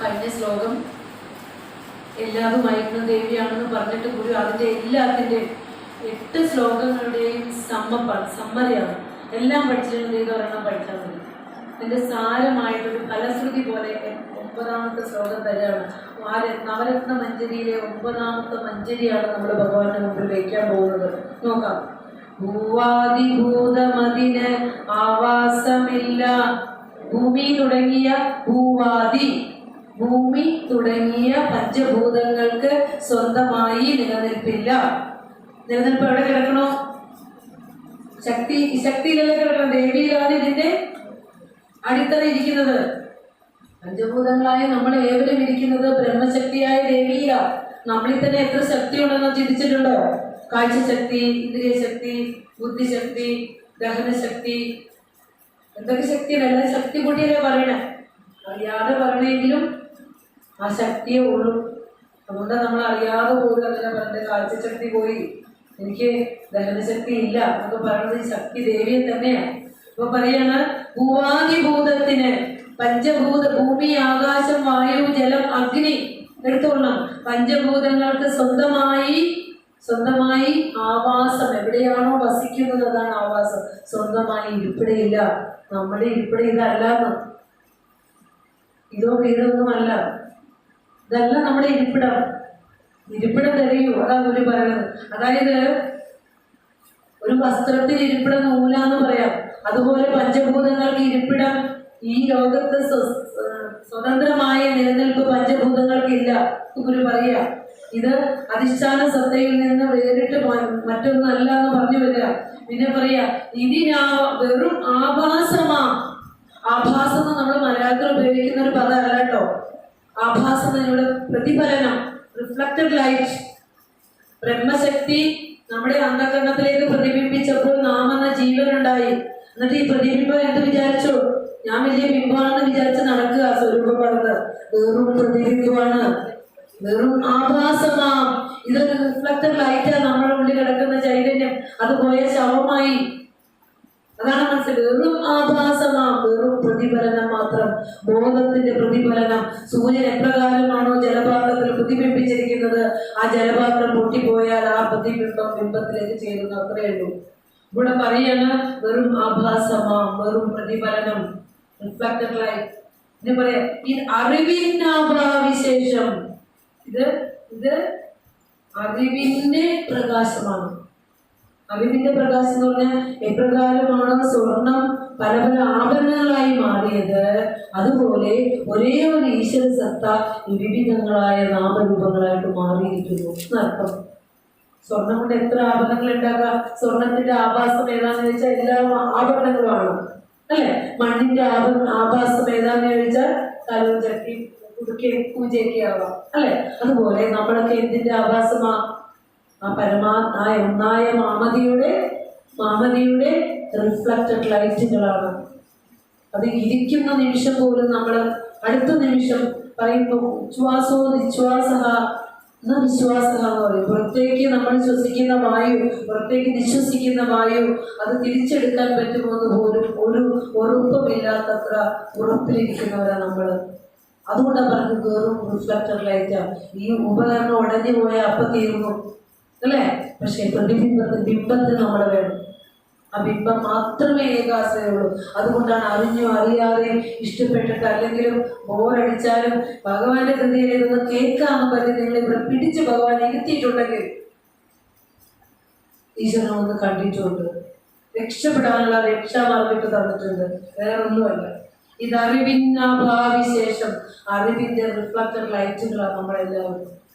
കഴിഞ്ഞ ശ്ലോകം എല്ലാതുമായിരുന്ന ദേവിയാണെന്ന് പറഞ്ഞിട്ട് ഗുരു അതിന്റെ എല്ലാത്തിന്റെ എട്ട് ശ്ലോകങ്ങളുടെയും സമ്മപ്പാണ് സമ്മതിയാണ് എല്ലാം പഠിച്ചിരുന്നത് ഇതൊരെണ്ണം പഠിച്ചാൽ മതി. അതിന്റെ സാരമായിട്ടൊരു ഫലശ്രുതി പോലെ ഒമ്പതാമത്തെ ശ്ലോകം തരാണ് ആ നവരത്ന മഞ്ജരിയിലെ ഒമ്പതാമത്തെ മഞ്ജരിയാണ് നമ്മൾ ഭഗവാന്റെ മുമ്പിൽ വയ്ക്കാൻ പോകുന്നത്. നോക്കാം. ഭൂവാദിഭൂതമതിന് ആവാസമില്ല. ഭൂമി തുടങ്ങിയ ഭൂവാദി. ഭൂമി തുടങ്ങിയ പഞ്ചഭൂതങ്ങൾക്ക് സ്വന്തമായി നിലനിൽപ്പില്ല. നിലനിൽപ്പ് എവിടെ കിടക്കണോ? ശക്തി ശക്തി കിടക്കണം. ദേവിയിലാണ് ഇതിന്റെ അടിത്തറ ഇരിക്കുന്നത്. പഞ്ചഭൂതങ്ങളായ നമ്മൾ ഏവരും ഇരിക്കുന്നത് ബ്രഹ്മശക്തിയായ ദേവിയില നമ്മളിൽ തന്നെ എത്ര ശക്തി ഉണ്ടെന്ന് ചിന്തിച്ചിട്ടുണ്ടോ? കാഴ്ചശക്തി ഇന്ദ്രിയ ശക്തി ബുദ്ധിശക്തി ദഹനശക്തി. എന്തൊക്കെ ശക്തിയാണ്? എല്ലാം ശക്തി കൂട്ടിയല്ലേ പറയണേ? അറിയാതെ പറയണെങ്കിലും ആ ശക്തിയെ ഉള്ളൂ. അതുകൊണ്ട് നമ്മൾ അറിയാതെ പോലും അങ്ങനെ പറഞ്ഞ കാഴ്ചശക്തി പോയി. എനിക്ക് ദഹനശക്തി ഇല്ല എന്നൊക്കെ പറയുന്നത് ഈ ശക്തി ദേവിയെ തന്നെയാണ്. അപ്പൊ പറയാണ് ഭൂവാദിഭൂതത്തിന് പഞ്ചഭൂത ഭൂമി ആകാശം വായു ജലം അഗ്നി എടുത്തോളണം. പഞ്ചഭൂതങ്ങൾക്ക് സ്വന്തമായി സ്വന്തമായി ആവാസം എവിടെയാണോ വസിക്കുന്നത് അതാണ് ആവാസം. സ്വന്തമായി ഇരിപ്പിടയില്ല. നമ്മുടെ ഇരിപ്പിടയില്ല അല്ലാന്ന് ഇതോ വീടൊന്നുമല്ല. ഇതല്ല നമ്മുടെ ഇരിപ്പിടം. ഇരിപ്പിടം തെരയൂ അതാ ഗുരു പറയുന്നത്. അതായത് ഒരു വസ്ത്രത്തിൽ ഇരിപ്പിടം നൂലാന്ന് പറയാം. അതുപോലെ പഞ്ചഭൂതങ്ങൾക്ക് ഇരിപ്പിടം ഈ ലോകത്ത് സ്വതന്ത്രമായ നിലനിൽപ്പ് പഞ്ചഭൂതങ്ങൾക്കില്ല ഗുരു പറയാ ഇത് അധിഷ്ഠാന സത്തയിൽ നിന്ന് വേറിട്ട് മറ്റൊന്നല്ല എന്ന് പറഞ്ഞു വരിക. പിന്നെ പറയാ ഇതിനാ വെറും ആഭാസമാ. ആഭാസം നമ്മൾ മലയാളത്തിൽ ഉപയോഗിക്കുന്ന ഒരു പദമല്ല കേട്ടോ. ആഭാസം എന്നതിനോട് പ്രതിഫലനം റിഫ്ലക്റ്റഡ് ലൈറ്റ് ബ്രഹ്മശക്തി നമ്മുടെ അന്ധകരണത്തിലേക്ക് പ്രതിബിംബിച്ചപ്പോൾ നാം എന്ന ജീവനുണ്ടായി. എന്നിട്ട് ഈ പ്രതിബിംബം എന്ത് വിചാരിച്ചു? ഞാൻ വലിയ ബിംബമാണെന്ന് വിചാരിച്ച് നടക്കുക സ്വരൂപം പറഞ്ഞത് വെറും പ്രതിബിംബമാണ്. വെറും ആഭാസമാം ഇതൊരു റിഫ്ലക്റ്റഡ് ലൈറ്റാണ് നമ്മുടെ ഉള്ളിൽ കിടക്കുന്ന ചൈതന്യം. അത് പോയ ശവമായി. അതാണ് മനസ്സിൽ വെറും ആഭാസമാ വെറും പ്രതിഫലനം മാത്രം. ബോധത്തിന്റെ പ്രതിഫലനം സൂര്യൻ എപ്രകാരമാണോ ജലപാത്രത്തിൽ പ്രതിബിംബിച്ചിരിക്കുന്നത് ആ ജലപാത്രം പൊട്ടിപ്പോയാൽ ആ പ്രതിബിംബം ബിംബത്തിലേക്ക് ചേരുന്നു. അത്രയേ ഉള്ളൂ. ഇവിടെ പറയാണ് വെറും ആഭാസമാ വെറും പ്രതിഫലനം. റിഫ്ലക്റ്റഡ് ലൈഫ് പറയാ ഈ അറിവിന്നാഭാവിശേഷം ഇത് ഇത് അറിവിന്റെ പ്രകാശമാണ്. അറിവിന്റെ പ്രകാശം എന്ന് പറഞ്ഞാൽ എപ്രകാരമാണ് സ്വർണം പല പല ആഭരണങ്ങളായി മാറിയത്? അതുപോലെ ഒരേ ഒരു ഈശ്വര സത്ത വിവിധങ്ങളായ നാമരൂപങ്ങളായിട്ട് മാറിയിരിക്കുന്നു. എന്നർത്ഥം സ്വർണം കൊണ്ട് എത്ര ആഭരണങ്ങൾ ഉണ്ടാക്കാം? സ്വർണത്തിന്റെ ആഭാസം ഏതാന്ന് ചോദിച്ചാൽ എല്ലാ ആഭരണങ്ങളുമാണ്. അല്ലെ? മണ്ണിന്റെ ആഭ ആഭാസം ഏതാന്ന് ചോദിച്ചാൽ കലവും ചട്ടി പൂജയൊക്കെ ആവാം. അല്ലെ? അതുപോലെ നമ്മളൊക്കെ എന്തിന്റെ ആഭാസമാ? ആ പരമാ ആ ഒന്നായ മാമതിയുടെ മാമതിയുടെ റിഫ്ലക്റ്റഡ് ലൈറ്റുകളാണ് അത് ഇരിക്കുന്ന നിമിഷം പോലും നമ്മൾ അടുത്ത നിമിഷം പറയുമ്പോൾ ഉച്ഛ്വാസോ നിശ്വാസ എന്ന വിശ്വാസ എന്ന് പറയും. പുറത്തേക്ക് നമ്മൾ ശ്വസിക്കുന്ന വായു പുറത്തേക്ക് നിശ്വസിക്കുന്ന വായു അത് തിരിച്ചെടുക്കാൻ പറ്റുമോ എന്ന് പോലും ഒരു ഉറപ്പുമില്ലാത്തത്ര ഉറപ്പിലിരിക്കുന്നവരാണ് നമ്മൾ അതുകൊണ്ടാണ് പറഞ്ഞത് വെറും റിഫ്ലക്ടർ ലൈറ്റാണ് ഈ ഉപകരണം ഉടഞ്ഞു പോയാൽ അപ്പം തീർന്നു. അല്ലേ? പക്ഷെ പ്രതിബിംബത്തിന് ബിംബത്തിന് നമ്മൾ വേണം. ആ ബിംബം മാത്രമേ ഏകാശ്രയുള്ളൂ അതുകൊണ്ടാണ് അറിഞ്ഞോ അറിയാതെ ഇഷ്ടപ്പെട്ടിട്ട് അല്ലെങ്കിലും ബോറടിച്ചാലും ഭഗവാന്റെ കൃതിയിൽ ഇതൊന്ന് കേൾക്കാമെന്ന് പറഞ്ഞ് നിങ്ങൾ ഇവിടെ പിടിച്ച് ഭഗവാൻ ഇരുത്തിയിട്ടുണ്ടെങ്കിൽ? ഈശ്വരനെ ഒന്ന് കണ്ടിട്ടുണ്ട്. രക്ഷപ്പെടാനുള്ള രക്ഷാമാർഗിട്ട് തന്നിട്ടുണ്ട്. വേറെ ഒന്നുമല്ല. ഇത് അറിവിനാഭാവിശേഷം അറിവിന്റെ റിഫ്ലക്ടർ ലൈറ്റുകളാണ് നമ്മളെല്ലാവരും.